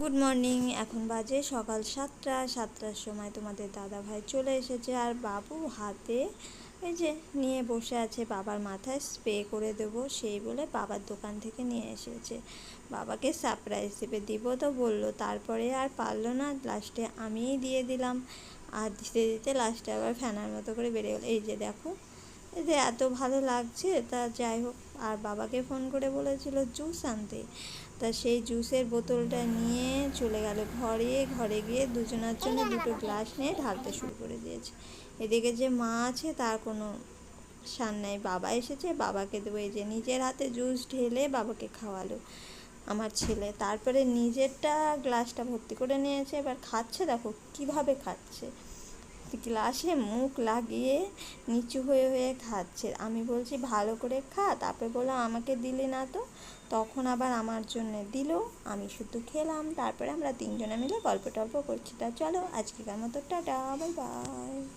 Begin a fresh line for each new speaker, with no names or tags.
Good morning এখন বাজে সকাল সাতটা, সাতটার সময় তোমাদের দাদা ভাই চলে এসেছে আর বাবু হাতে এই যে নিয়ে বসে আছে, বাবার মাথায় স্প্রে করে দেবো, সেই বলে বাবার দোকান থেকে নিয়ে এসেছে। বাবাকে সারপ্রাইজ হিসেবে দিব তো বলল, তারপরে আর পারল না লাস্টে আমিই দিয়ে দিলাম। আর দিতে দিতে লাস্টে আবার ফ্যানার মতো করে বেড়ে গেলো। এই যে দেখো যে এত ভালো লাগছে, তা যাই হোক। আর বাবাকে ফোন করে বলেছিল জুস আনতে। তা সেই জুসের বোতলটা নিয়ে চলে গেল ঘরে। ঘরে গিয়ে দুজনের জন্য দুটো গ্লাস নিয়ে ঢালতে শুরু করে দিয়েছে। এদিকে যে মা আছে, তার কোনো সান নাই। বাবা এসেছে, বাবাকে দেবো। এই যে নিজের হাতে জুস ঢেলে বাবাকে খাওয়ালো আমার ছেলে। তারপরে নিজেরটা গ্লাসটা ভর্তি করে নিয়েছে। এবার খাচ্ছে, দেখো কীভাবে খাচ্ছে। গ্লাসে মুখ লাগিয়ে নিচু হয়ে হয়ে খাচ্ছে। আমি বলছি, ভালো করে খা। তারপরে বলো আমাকে দিলে না তো? তখন আবার আমার জন্য দিল। আমি শুধু খেলাম। তারপরে আমরা তিনজনে মিলে গল্প টল্প করছি। তা চলো, আজকেকার মতো টাটা, বাই বাই।